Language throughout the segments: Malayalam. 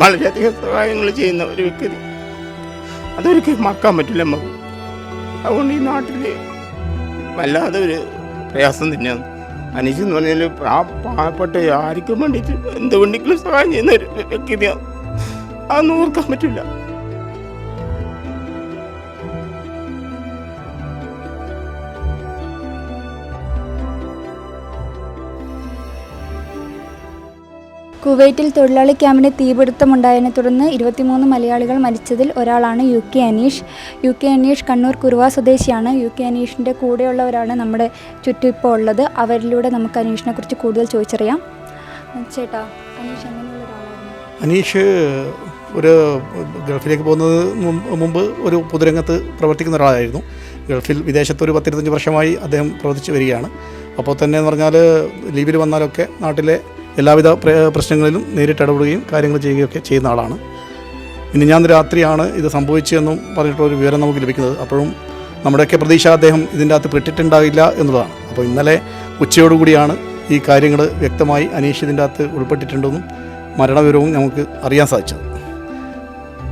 വളരെയധികം സഹായങ്ങൾ ചെയ്യുന്ന ഒരു വ്യക്തി. അതൊരിക്കലും മറക്കാൻ പറ്റില്ല നമുക്ക് അതുകൊണ്ട് ഈ നാട്ടിൽ വല്ലാതെ ഒരു പ്രയാസം തന്നെയാണ്. അനീഷ് എന്ന് പറഞ്ഞാൽ ആ പാവപ്പെട്ട ആർക്കും വേണ്ടിയിട്ട് എന്ത് വേണ്ടെങ്കിലും സഹായം ചെയ്യുന്ന ഒരു വ്യക്തിയാണ്. അതൊന്നും ഓർക്കാൻ പറ്റില്ല. കുവൈറ്റിൽ തൊഴിലാളി ക്യാമ്പിന് തീപിടുത്തമുണ്ടായതിനെ തുടർന്ന് ഇരുപത്തിമൂന്ന് മലയാളികൾ മരിച്ചതിൽ ഒരാളാണ് U K Aneesh. U K Aneesh Kannur Kuruva സ്വദേശിയാണ്. യു കെ അനീഷിന്റെ കൂടെയുള്ളവരാണ് നമ്മുടെ ചുറ്റും ഇപ്പോൾ ഉള്ളത്. അവരിലൂടെ നമുക്ക് അനീഷിനെ കുറിച്ച് കൂടുതൽ ചോദിച്ചറിയാം. ചേട്ടാ അനീഷ് എങ്ങനെയുള്ള അനീഷ് ഒരു ഗൾഫിലേക്ക് പോകുന്നത് മുമ്പ് ഒരു പൊതുരംഗത്ത് പ്രവർത്തിക്കുന്ന ഒരാളായിരുന്നു. ഗൾഫിൽ വിദേശത്ത് ഒരു പത്തിരുപത്തഞ്ച് വർഷമായി അദ്ദേഹം പ്രവർത്തിച്ച് വരികയാണ്. അപ്പോൾ തന്നെ എന്ന് പറഞ്ഞാൽ ലീവിൽ വന്നാലൊക്കെ നാട്ടിലെ എല്ലാവിധ പ്രശ്നങ്ങളിലും നേരിട്ട് ഇടപെടുകയും കാര്യങ്ങൾ ചെയ്യുകയൊക്കെ ചെയ്യുന്ന ആളാണ്. ഇനി ഞാൻ രാത്രിയാണ് ഇത് സംഭവിച്ചതെന്നും പറഞ്ഞിട്ടുള്ളൊരു വിവരം നമുക്ക് ലഭിക്കുന്നത്. അപ്പോഴും നമ്മുടെയൊക്കെ പ്രതീക്ഷ അദ്ദേഹം ഇതിന്റെ അകത്ത് പെട്ടിട്ടുണ്ടാകില്ല എന്നുള്ളതാണ്. അപ്പോൾ ഇന്നലെ ഉച്ചയോടുകൂടിയാണ് ഈ കാര്യങ്ങൾ വ്യക്തമായി അനീഷ് ഇതിന്റെ അകത്ത് ഉൾപ്പെട്ടിട്ടുണ്ടെന്നും മരണവിവരവും നമുക്ക് അറിയാൻ സാധിച്ചത്.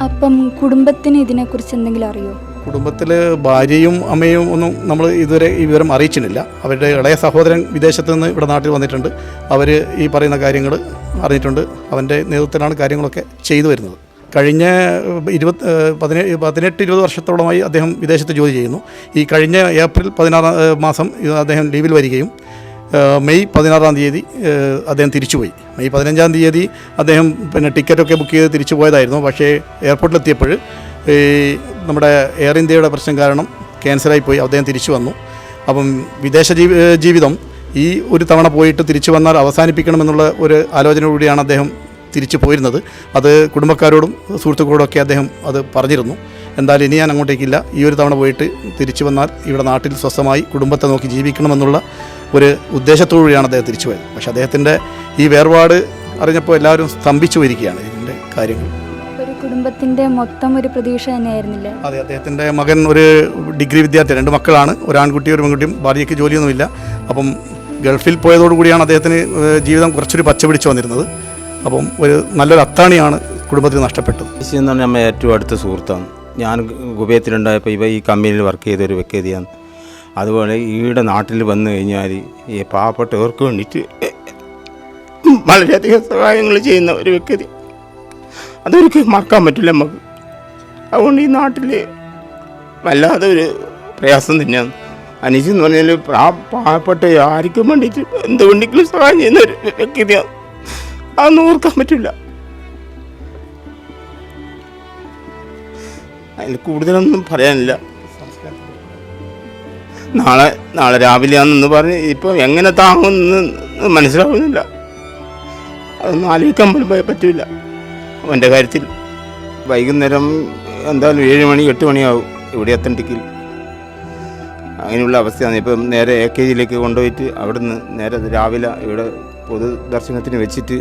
അപ്പം കുടുംബത്തിന് ഇതിനെക്കുറിച്ച് എന്തെങ്കിലും അറിയോ? കുടുംബത്തിൽ ഭാര്യയും അമ്മയും ഒന്നും നമ്മൾ ഇതുവരെ ഈ വിവരം അറിയിച്ചിട്ടില്ല. അവരുടെ ഇളയ സഹോദരൻ വിദേശത്ത് നിന്ന് ഇവിടെ നാട്ടിൽ വന്നിട്ടുണ്ട്. അവർ ഈ പറയുന്ന കാര്യങ്ങൾ അറിഞ്ഞിട്ടുണ്ട്. അവന്റെ നേതൃത്വത്തിലാണ് കാര്യങ്ങളൊക്കെ ചെയ്തു വരുന്നത്. കഴിഞ്ഞ ഇരുപത് പതിനേഴ് പതിനെട്ട് ഇരുപത് വർഷത്തോളമായി അദ്ദേഹം വിദേശത്ത് ജോലി ചെയ്യുന്നു. ഈ കഴിഞ്ഞ ഏപ്രിൽ പതിനാറാം മാസം അദ്ദേഹം ലീവിൽ വരികയും മെയ് പതിനാറാം തീയതി അദ്ദേഹം തിരിച്ചുപോയി. മെയ് പതിനഞ്ചാം തീയതി അദ്ദേഹം പിന്നെ ടിക്കറ്റൊക്കെ ബുക്ക് ചെയ്ത് തിരിച്ചു പോയതായിരുന്നു പക്ഷേ എയർപോർട്ടിലെത്തിയപ്പോൾ ഈ നമ്മുടെ എയർ ഇന്ത്യയുടെ പ്രശ്നം കാരണം ക്യാൻസറായി പോയി. അദ്ദേഹം തിരിച്ചു വന്നു. അപ്പം വിദേശ ജീവി ജീവിതം ഈ ഒരു തവണ പോയിട്ട് തിരിച്ചു വന്നാൽ അവസാനിപ്പിക്കണമെന്നുള്ള ഒരു ആലോചനയോടുകൂടിയാണ് അദ്ദേഹം തിരിച്ചു പോയിരുന്നത്. അത് കുടുംബക്കാരോടും സുഹൃത്തുക്കളോടും ഒക്കെ അദ്ദേഹം അത് പറഞ്ഞിരുന്നു. എന്തായാലും ഇനി ഞാൻ അങ്ങോട്ടേക്കില്ല. ഈ ഒരു തവണ പോയിട്ട് തിരിച്ചു വന്നാൽ ഇവിടെ നാട്ടിൽ സ്വസ്ഥമായി കുടുംബത്തെ നോക്കി ജീവിക്കണമെന്നുള്ള ഒരു ഉദ്ദേശത്തോടുകൂടിയാണ് അദ്ദേഹം തിരിച്ചു പോയത്. പക്ഷേ അദ്ദേഹത്തിന്റെ ഈ വേർപാട് അറിഞ്ഞപ്പോൾ എല്ലാവരും സ്തംഭിച്ചു പോയിരിക്കുകയാണ് ഇതിന്റെ കാര്യങ്ങൾ. ഒരു കുടുംബത്തിന്റെ മൊത്തം ഒരു പ്രതീക്ഷ തന്നെയായിരുന്നില്ല? അതെ അദ്ദേഹത്തിന്റെ മകൻ ഒരു ഡിഗ്രി വിദ്യാർത്ഥി രണ്ട് മക്കളാണ്. ഒരു ആൺകുട്ടി ഒരു പെൺകുട്ടിയും. ഭാര്യയ്ക്ക് ജോലിയൊന്നുമില്ല. അപ്പം ഗൾഫിൽ പോയതോടുകൂടിയാണ് അദ്ദേഹത്തിന് ജീവിതം കുറച്ചൊരു പച്ചപിടിച്ച് വന്നിരുന്നത്. അപ്പം ഒരു നല്ലൊരു അത്താണിയാണ് കുടുംബത്തിന് നഷ്ടപ്പെട്ടത്. എന്ന് പറഞ്ഞാൽ നമ്മൾ ഏറ്റവും അടുത്ത സുഹൃത്താണ്. ഞാൻ ഗുബേത്തിലുണ്ടായപ്പോൾ ഇവ ഈ കമ്പനിയിൽ വർക്ക് ചെയ്ത ഒരു വ്യക്തിയാണ് അതുപോലെ ഈയുടെ നാട്ടിൽ വന്നു കഴിഞ്ഞാൽ ഈ പാവപ്പെട്ടവർക്ക് വേണ്ടിയിട്ട് വളരെയധികം സഹായങ്ങൾ ചെയ്യുന്ന ഒരു വ്യക്തി. അതൊരിക്കലും മറക്കാൻ പറ്റില്ല നമുക്ക്. അതുകൊണ്ട് ഈ നാട്ടിൽ വല്ലാതെ ഒരു പ്രയാസം തന്നെയാണ്. അനീഷ് എന്ന് പറഞ്ഞാൽ ആ പാവപ്പെട്ട ആർക്കും വേണ്ടിയിട്ട് എന്ത് വേണ്ടിക്കും സഹായം ചെയ്യുന്ന ഒരു വ്യക്തിയാണ്. അതൊന്നും ഓർക്കാൻ പറ്റില്ല. അതിൽ കൂടുതലൊന്നും പറയാനില്ല. നാളെ നാളെ രാവിലെയാണെന്ന് പറഞ്ഞ് ഇപ്പം എങ്ങനെ താങ്ങുമെന്ന് മനസ്സിലാവുന്നില്ല. അതൊന്നും ആലോചിക്കാൻ പോലും പ- അവന്റെ കാര്യത്തിൽ വൈകുന്നേരം എന്തായാലും ഏഴ് മണി എട്ട് മണിയാവും ഇവിടെ എത്തണ്ടെങ്കിൽ അങ്ങനെയുള്ള അവസ്ഥയാണ്. ഇപ്പം നേരെ എ കെ ജിയിലേക്ക് കൊണ്ടുപോയിട്ട് അവിടുന്ന് നേരെ രാവിലെ ഇവിടെ പൊതു ദർശനത്തിന് വെച്ചിട്ട്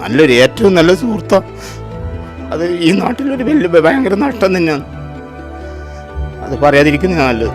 നല്ലൊരു ഏറ്റവും നല്ല സുഹൃത്താണ് അത് ഈ നാട്ടിലൊരു വലിയ ഭയങ്കര നഷ്ടം തന്നെയാണ്. അത് പറയാതിരിക്കുന്നതാണ് നല്ലത്.